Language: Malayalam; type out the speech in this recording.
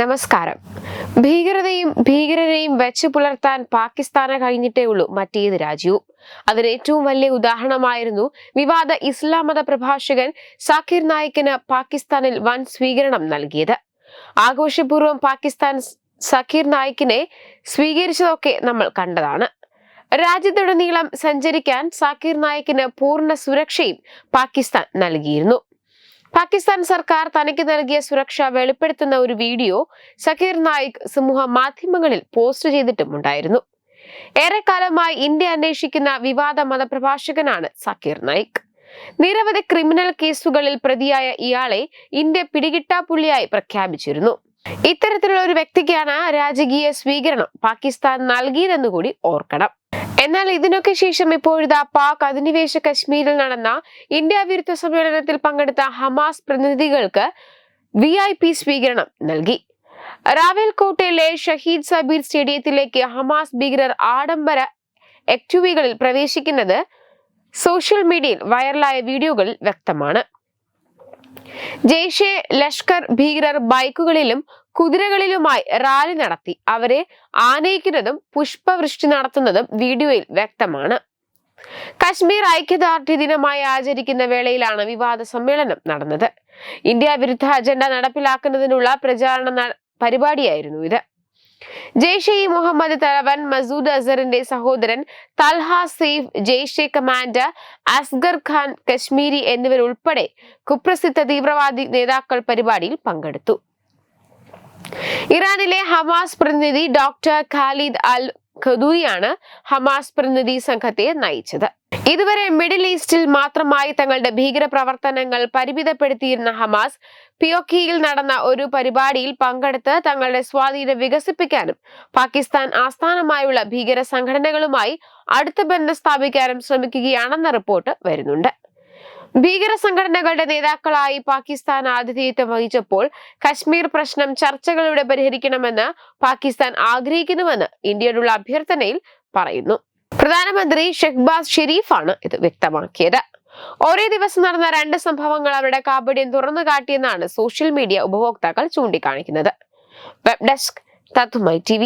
നമസ്കാരം. ഭീകരതയും ഭീകരരെയും വെച്ച് പുലർത്താൻ പാകിസ്ഥാന് കഴിഞ്ഞിട്ടേ ഉള്ളൂ മറ്റേത് രാജ്യവും. അതിന് ഏറ്റവും വലിയ ഉദാഹരണമായിരുന്നു വിവാദ ഇസ്ലാം മത പ്രഭാഷകൻ സാക്കിർ നായിക്കിന് പാകിസ്ഥാനിൽ വൻ സ്വീകരണം നൽകിയത്. ആഘോഷപൂർവം പാകിസ്ഥാൻ സക്കീർ നായിക്കിനെ സ്വീകരിച്ചതൊക്കെ നമ്മൾ കണ്ടതാണ്. രാജ്യത്തുടനീളം സഞ്ചരിക്കാൻ സാക്കിർ നായിക്കിന് പൂർണ സുരക്ഷയും പാകിസ്ഥാൻ നൽകിയിരുന്നു. പാകിസ്ഥാൻ സർക്കാർ തനിക്ക് നൽകിയ സുരക്ഷ വെളിപ്പെടുത്തുന്ന ഒരു വീഡിയോ സക്കീർ നായിക് സമൂഹ മാധ്യമങ്ങളിൽ പോസ്റ്റ് ചെയ്തിട്ടുമുണ്ടായിരുന്നു. ഏറെക്കാലമായി ഇന്ത്യ അന്വേഷിക്കുന്ന വിവാദ മതപ്രഭാഷകനാണ് സക്കീർ നായിക്. നിരവധി ക്രിമിനൽ കേസുകളിൽ പ്രതിയായ ഇയാളെ ഇന്ത്യ പിടികിട്ടാപ്പുള്ളിയായി പ്രഖ്യാപിച്ചിരുന്നു. ഇത്തരത്തിലുള്ള ഒരു വ്യക്തിക്കാണ് രാജകീയ സ്വീകരണം പാകിസ്ഥാൻ നൽകിയതെന്നുകൂടി ഓർക്കണം. എന്നാൽ ഇതിനൊക്കെ ശേഷം ഇപ്പോഴിതാ പാക് അധിനിവേശ കശ്മീരിൽ നടന്ന ഇന്ത്യ വിരുദ്ധ സമ്മേളനത്തിൽ പങ്കെടുത്ത ഹമാസ് പ്രതിനിധികൾക്ക് വി ഐ പി സ്വീകരണം നൽകി. റാവേൽകോട്ടയിലെ ഷഹീദ് സബീർ സ്റ്റേഡിയത്തിലേക്ക് ഹമാസ് ഭീകരർ ആഡംബര എക്ടുവികളിൽ പ്രവേശിക്കുന്നത് സോഷ്യൽ മീഡിയയിൽ വൈറലായ വീഡിയോകളിൽ വ്യക്തമാണ്. ജെയ്ഷെ ലഷ്കർ ഭീകരർ ബൈക്കുകളിലും കുതിരകളിലുമായി റാലി നടത്തി. അവരെ ആനയിക്കുന്നതും പുഷ്പവൃഷ്ടി നടത്തുന്നതും വീഡിയോയിൽ വ്യക്തമാണ്. കശ്മീർ ഐക്യദാർഢ്യ ദിനമായി ആചരിക്കുന്ന വേളയിലാണ് വിവാദ സമ്മേളനം നടന്നത്. ഇന്ത്യ വിരുദ്ധ അജണ്ട നടപ്പിലാക്കുന്നതിനുള്ള പ്രചാരണ പരിപാടിയായിരുന്നു ഇത്. ജെയ്ഷെ ഇ മുഹമ്മദ് തലവൻ മസൂദ് അസറിന്റെ സഹോദരൻ തൽഹ സെയ്ഫ് ജെയ്ഷെ കമാൻഡർ അസ്ഗർ ഖാൻ കശ്മീരി എന്നിവരുൾപ്പെടെ കുപ്രസിദ്ധ തീവ്രവാദി നേതാക്കൾ പരിപാടിയിൽ പങ്കെടുത്തു. ഇറാനിലെ ഹമാസ് പ്രതിനിധി ഡോക്ടർ ഖാലിദ് അൽ ഖദൂരിയാണ് ഹമാസ് പ്രതിനിധി സംഘത്തെ നയിച്ചത്. ഇതുവരെ മിഡിൽ ഈസ്റ്റിൽ മാത്രമായി തങ്ങളുടെ ഭീകര പ്രവർത്തനങ്ങൾ പരിമിതപ്പെടുത്തിയിരുന്ന ഹമാസ് പിയോക്കിയിൽ നടന്ന ഒരു പരിപാടിയിൽ പങ്കെടുത്ത് തങ്ങളുടെ സ്വാധീനം വികസിപ്പിക്കാനും പാകിസ്ഥാൻ ആസ്ഥാനമായുള്ള ഭീകര സംഘടനകളുമായി അടുത്ത ബന്ധം സ്ഥാപിക്കാനും ശ്രമിക്കുകയാണെന്ന റിപ്പോർട്ട് വരുന്നുണ്ട്. ഭീകര സംഘടനകളുടെ നേതാക്കളായി പാകിസ്ഥാൻ ആതിഥേയത്വം വഹിച്ചപ്പോൾ കശ്മീർ പ്രശ്നം ചർച്ചകളിലൂടെ പരിഹരിക്കണമെന്ന് പാകിസ്ഥാൻ ആഗ്രഹിക്കുന്നുവെന്ന് ഇന്ത്യയോടുള്ള അഭ്യർത്ഥനയിൽ പറയുന്നു. പ്രധാനമന്ത്രി ഷെഹ്ബാസ് ഷെരീഫാണ് ഇത് വ്യക്തമാക്കിയത്. ഒരേ ദിവസം നടന്ന രണ്ട് സംഭവങ്ങൾ അവരുടെ കാപട്യം തുറന്നു കാട്ടിയെന്നാണ് സോഷ്യൽ മീഡിയ ഉപഭോക്താക്കൾ ചൂണ്ടിക്കാണിക്കുന്നത്. വെബ് ഡെസ്ക് തത്തുമൈ ടി